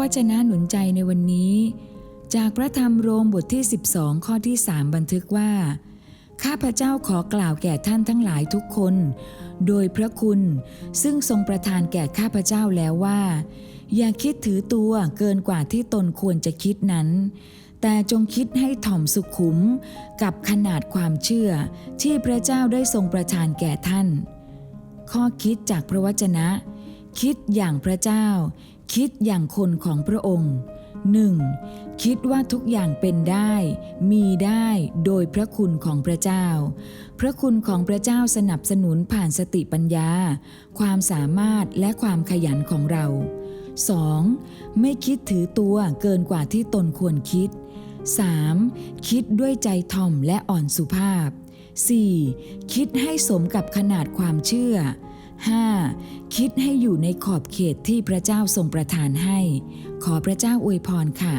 วจนะหนุนใจในวันนี้ จากพระธรรมโรมบทที่ 12 ข้อที่ 3 บันทึกว่า ข้าพเจ้าขอกล่าวแก่ท่านทั้งหลายทุกคน โดยพระคุณซึ่งทรงประทานแก่ข้าพเจ้าแล้วว่า อย่าคิดถือตัวเกินกว่าที่ตนควรจะคิดนั้นแต่จงคิดให้ถ่อมสุขุมกับขนาดความเชื่อที่พระเจ้าได้ทรงประทานแก่ท่าน ข้อคิดจากพระวจนะ คิดอย่างพระเจ้า คิดอย่างคนของพระองค์ 1. คิดว่าทุกอย่างเป็นได้ มีได้โดยพระคุณของพระเจ้า พระคุณของพระเจ้าสนับสนุนผ่านสติปัญญา ความสามารถและความขยันของเรา 2. ไม่คิดถือตัวเกินกว่าที่ตนควรคิด 3. คิดด้วยใจถ่อมและอ่อนสุภาพ 4. คิดให้สมกับขนาดความเชื่อ 5. คิดให้อยู่ในขอบเขตที่พระเจ้าทรงประทานให้ ขอพระเจ้าอวยพรค่ะ